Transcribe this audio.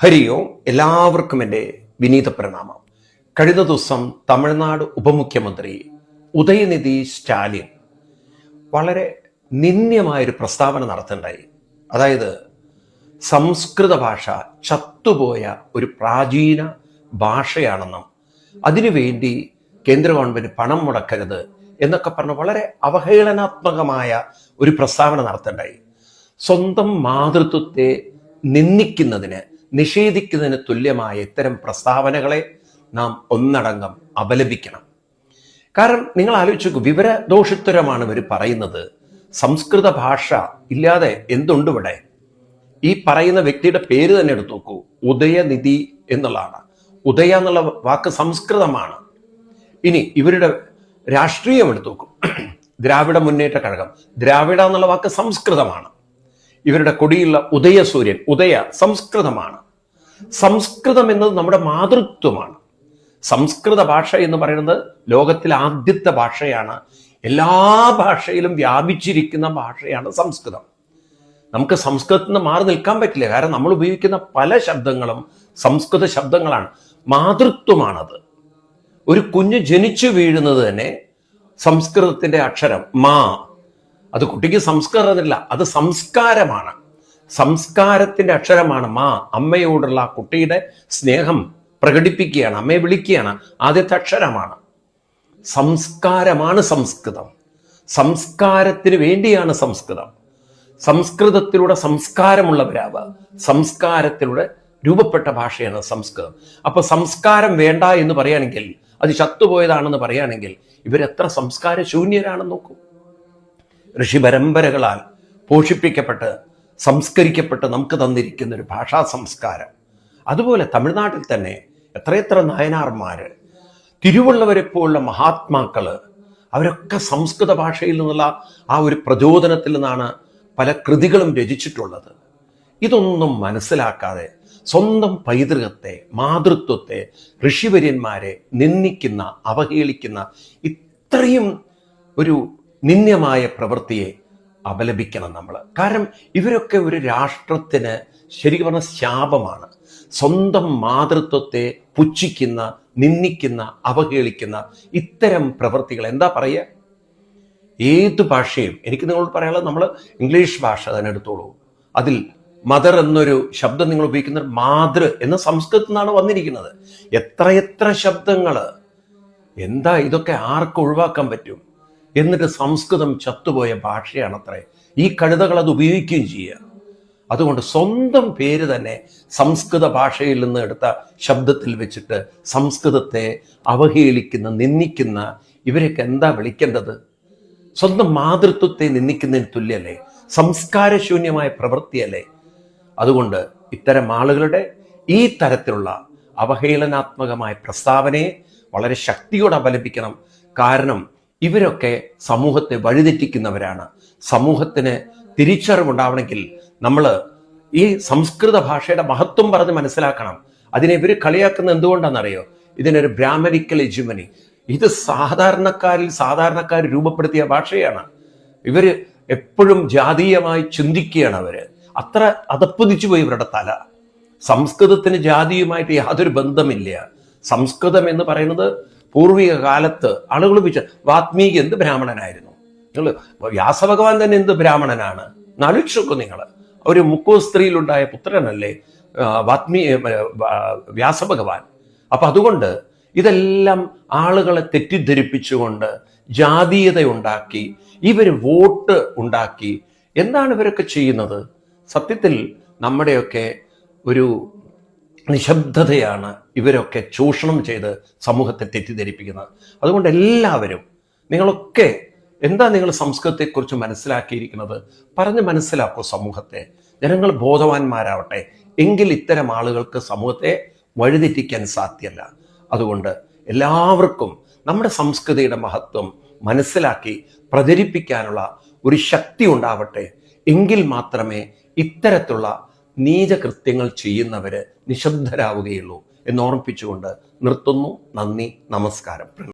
ഹരി ഓം. എല്ലാവർക്കും എന്റെ വിനീത പ്രണാമം. കഴിഞ്ഞ ദിവസം തമിഴ്നാട് ഉപമുഖ്യമന്ത്രി ഉദയനിധി സ്റ്റാലിൻ വളരെ നിന്ദ്യമായൊരു പ്രസ്താവന നടത്തുണ്ടായി അതായത് സംസ്കൃത ഭാഷ ചത്തുപോയ ഒരു പ്രാചീന ഭാഷയാണെന്നും അതിനുവേണ്ടി കേന്ദ്ര ഗവൺമെന്റ് പണം മുടക്കരുത് എന്നൊക്കെ പറഞ്ഞ് വളരെ അവഹേളനാത്മകമായ ഒരു പ്രസ്താവന നടത്തണ്ടായി സ്വന്തം മാതൃത്വത്തെ നിന്ദിക്കുന്നതിന് നിഷേധിക്കുന്നതിന് തുല്യമായ ഇത്തരം പ്രസ്താവനകളെ നാം ഒന്നടങ്കം അപലപിക്കണം. കാരണം നിങ്ങൾ ആലോചിച്ച് വിവര വിവരദോഷിത്വരമാണ് ഇവർ പറയുന്നത്. സംസ്കൃത ഭാഷ ഇല്ലാതെ എന്തുണ്ട് ഇവിടെ? ഈ പറയുന്ന വ്യക്തിയുടെ പേര് തന്നെ എടുത്തു നോക്കൂ. ഉദയനിധി എന്നുള്ളതാണ്. ഉദയ എന്നുള്ള വാക്ക് സംസ്കൃതമാണ്. ഇനി ഇവരുടെ രാഷ്ട്രീയം എടുത്തു നോക്കും. ദ്രാവിഡ മുന്നേറ്റ കഴകം ദ്രാവിഡ എന്നുള്ള വാക്ക് സംസ്കൃതമാണ്. ഇവരുടെ കൊടിയുള്ള ഉദയസൂര്യൻ ഉദയ സംസ്കൃതമാണ്. സംസ്കൃതം എന്നത് നമ്മുടെ മാതൃത്വമാണ്. സംസ്കൃത ഭാഷ എന്ന് പറയുന്നത് ലോകത്തിലെ ആദ്യത്തെ ഭാഷയാണ്. എല്ലാ ഭാഷയിലും വ്യാപിച്ചിരിക്കുന്ന ഭാഷയാണ് സംസ്കൃതം. നമുക്ക് സംസ്കൃതത്തിൽ നിന്ന് മാറി നിൽക്കാൻ പറ്റില്ല. കാരണം നമ്മൾ ഉപയോഗിക്കുന്ന പല ശബ്ദങ്ങളും സംസ്കൃത ശബ്ദങ്ങളാണ്. മാതൃത്വമാണത്. ഒരു കുഞ്ഞ് ജനിച്ചു വീഴുന്നത് തന്നെ സംസ്കൃതത്തിന്റെ അക്ഷരം മാ. അത് കുട്ടിക്ക് സംസ്കൃതമല്ല അത് സംസ്കാരമാണ്. സംസ്കാരത്തിന്റെ അക്ഷരമാണ് മാ. അമ്മയോടുള്ള കുട്ടിയുടെ സ്നേഹം പ്രകടിപ്പിക്കുകയാണ് അമ്മയെ വിളിക്കുകയാണ്. ആദ്യത്തെ അക്ഷരമാണ്. സംസ്കാരമാണ് സംസ്കൃതം. സംസ്കാരത്തിന് വേണ്ടിയാണ് സംസ്കൃതം. സംസ്കൃതത്തിലൂടെ സംസ്കാരമുള്ളവരാവ് സംസ്കാരത്തിലൂടെ രൂപപ്പെട്ട ഭാഷയാണ് സംസ്കൃതം. അപ്പൊ സംസ്കാരം വേണ്ട എന്ന് പറയുകയാണെങ്കിൽ അത് ചത്തുപോയതാണെന്ന് പറയുകയാണെങ്കിൽ ഇവരെത്ര സംസ്കാര ശൂന്യരാണെന്ന് നോക്കൂ. ഋഷി പരമ്പരകളാൽ പോഷിപ്പിക്കപ്പെട്ട് സംസ്കരിക്കപ്പെട്ട് നമുക്ക് തന്നിരിക്കുന്ന ഒരു ഭാഷാ സംസ്കാരം. അതുപോലെ തമിഴ്നാട്ടിൽ തന്നെ എത്രയെത്ര നായനാർമാർ തിരുവുള്ളവരെ പോലുള്ള മഹാത്മാക്കൾ അവരൊക്കെ സംസ്കൃത ഭാഷയിൽ നിന്നുള്ള ആ ഒരു പ്രചോദനത്തിൽ നിന്നാണ് പല കൃതികളും രചിച്ചിട്ടുള്ളത്. ഇതൊന്നും മനസ്സിലാക്കാതെ സ്വന്തം പൈതൃകത്തെ മാതൃത്വത്തെ ഋഷിവര്യന്മാരെ നിന്ദിക്കുന്ന അവഹേളിക്കുന്ന ഇത്രയും ഒരു നിന്ദ്യമായ പ്രവൃത്തിയെ അപലപിക്കണം നമ്മൾ കാരണം ഇവരൊക്കെ ഒരു രാഷ്ട്രത്തിന് ശരിക്കും പറഞ്ഞ ശാപമാണ്. സ്വന്തം മാതൃത്വത്തെ പുച്ഛിക്കുന്ന നിന്ദിക്കുന്ന അവഹേളിക്കുന്ന ഇത്തരം പ്രവൃത്തികൾ. എന്താ പറയുക? ഏത് ഭാഷയും എനിക്ക് നിങ്ങളോട് പറയാനുള്ളത് നമ്മൾ ഇംഗ്ലീഷ് ഭാഷ തന്നെ എടുത്തോളൂ. അതിൽ മദർ എന്നൊരു ശബ്ദം നിങ്ങൾ ഉപയോഗിക്കുന്ന മാതൃ എന്ന സംസ്കൃതത്തിൽ നിന്നാണ് വന്നിരിക്കുന്നത്. എത്രയെത്ര ശബ്ദങ്ങൾ എന്താ ഇതൊക്കെ ആർക്ക് ഒഴിവാക്കാൻ പറ്റും? എന്നിട്ട് സംസ്കൃതം ചത്തുപോയ ഭാഷയാണത്രേ. ഈ കഴുതകൾ അത് ഉപയോഗിക്കുകയും ചെയ്യുക. അതുകൊണ്ട് സ്വന്തം പേര് തന്നെ സംസ്കൃത ഭാഷയിൽ നിന്ന് എടുത്ത ശബ്ദത്തിൽ വെച്ചിട്ട് സംസ്കൃതത്തെ അവഹേളിക്കുന്ന നിന്ദിക്കുന്ന ഇവരൊക്കെ എന്താ വിളിക്കേണ്ടത്? സ്വന്തം മാതൃത്വത്തെ നിന്ദിക്കുന്നതിന് തുല്യല്ലേ സംസ്കാരശൂന്യമായ പ്രവൃത്തിയല്ലേ? അതുകൊണ്ട് ഇത്തരം ആളുകളുടെ ഈ തരത്തിലുള്ള അവഹേളനാത്മകമായ പ്രസ്താവനയെ വളരെ ശക്തിയോടെ അപലപിക്കണം. കാരണം ഇവരൊക്കെ സമൂഹത്തെ വഴിതെറ്റിക്കുന്നവരാണ്. സമൂഹത്തിന് തിരിച്ചറിവുണ്ടാവണമെങ്കിൽ നമ്മൾ ഈ സംസ്കൃത ഭാഷയുടെ മഹത്വം പറഞ്ഞ് മനസ്സിലാക്കണം. അതിനെ ഇവർ കളിയാക്കുന്ന എന്തുകൊണ്ടാണെന്നറിയോ? ഇതിനൊരു ബ്രാഹ്മണിക്കൽ എജുമനി ഇത് സാധാരണക്കാരിൽ സാധാരണക്കാർ രൂപപ്പെടുത്തിയ ഭാഷയാണ്. ഇവർ എപ്പോഴും ജാതീയമായി ചിന്തിക്കുകയാണ് അവർ. അത്ര അതപ്പതിച്ചു പോയി ഇവരുടെ തല. സംസ്കൃതത്തിന് ജാതിയുമായിട്ട് യാതൊരു ബന്ധമില്ല. സംസ്കൃതം എന്ന് പറയുന്നത് പൂർവിക കാലത്ത് ആളുകൾ വിചാ വാത്മീകി എന്ത് ബ്രാഹ്മണനായിരുന്നു? നിങ്ങൾ വ്യാസഭഗവാൻ തന്നെ എന്ത് ബ്രാഹ്മണനാണ്? നാലോചിച്ചു നിങ്ങൾ ഒരു മുക്കോ സ്ത്രീയിലുണ്ടായ പുത്രനല്ലേ വാത്മീ വ്യാസഭഗവാൻ. അപ്പൊ അതുകൊണ്ട് ഇതെല്ലാം ആളുകളെ തെറ്റിദ്ധരിപ്പിച്ചുകൊണ്ട് ജാതീയത ഉണ്ടാക്കി ഇവർ വോട്ട് ഉണ്ടാക്കി. എന്താണ് ഇവരൊക്കെ ചെയ്യുന്നത്? സത്യത്തിൽ നമ്മുടെയൊക്കെ ഒരു നിശബ്ദതയാണ് ഇവരൊക്കെ ചൂഷണം ചെയ്ത് സമൂഹത്തെ തെറ്റിദ്ധരിപ്പിക്കുന്നത് അതുകൊണ്ട് എല്ലാവരും നിങ്ങളൊക്കെ എന്താ നിങ്ങൾ സംസ്കൃതത്തെക്കുറിച്ച് മനസ്സിലാക്കിയിരിക്കുന്നത്? പറഞ്ഞ് മനസ്സിലാക്കൂ സമൂഹത്തെ. ജനങ്ങൾ ബോധവാന്മാരാവട്ടെ. എങ്കിൽ ഇത്തരം ആളുകൾക്ക് സമൂഹത്തെ വഴിതെറ്റിക്കാൻ സാധ്യമല്ല. അതുകൊണ്ട് എല്ലാവർക്കും നമ്മുടെ സംസ്കൃതിയുടെ മഹത്വം മനസ്സിലാക്കി പ്രചരിപ്പിക്കാനുള്ള ഒരു ശക്തി ഉണ്ടാവട്ടെ. എങ്കിൽ മാത്രമേ ഇത്തരത്തിലുള്ള നീചകൃത്യങ്ങൾ ചെയ്യുന്നവർ നിശബ്ദരാവുകയുള്ളൂ എന്ന് ഓർമ്മിപ്പിച്ചുകൊണ്ട് നിർത്തുന്നു. നന്ദി നമസ്കാരം.